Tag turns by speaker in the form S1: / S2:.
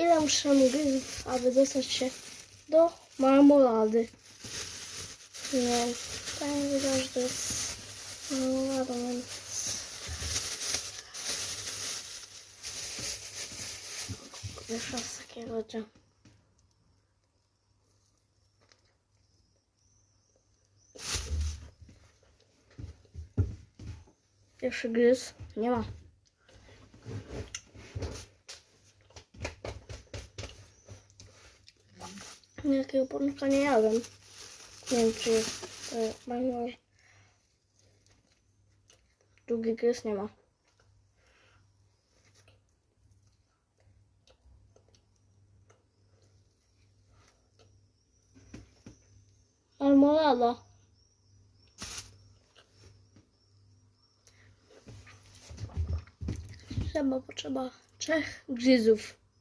S1: Ile muszę gryzć, aby do marmolady? Nie. Tak wiedział, że to jest marmolada. Pierwszy raz takiego dnia. Pierwszy gryz. Jakiego pączka nie jadłem. Nie wiem, czy jest marmol. Drugi gryz nie ma. Marmolada. Trzeba, potrzeba trzech gryzów.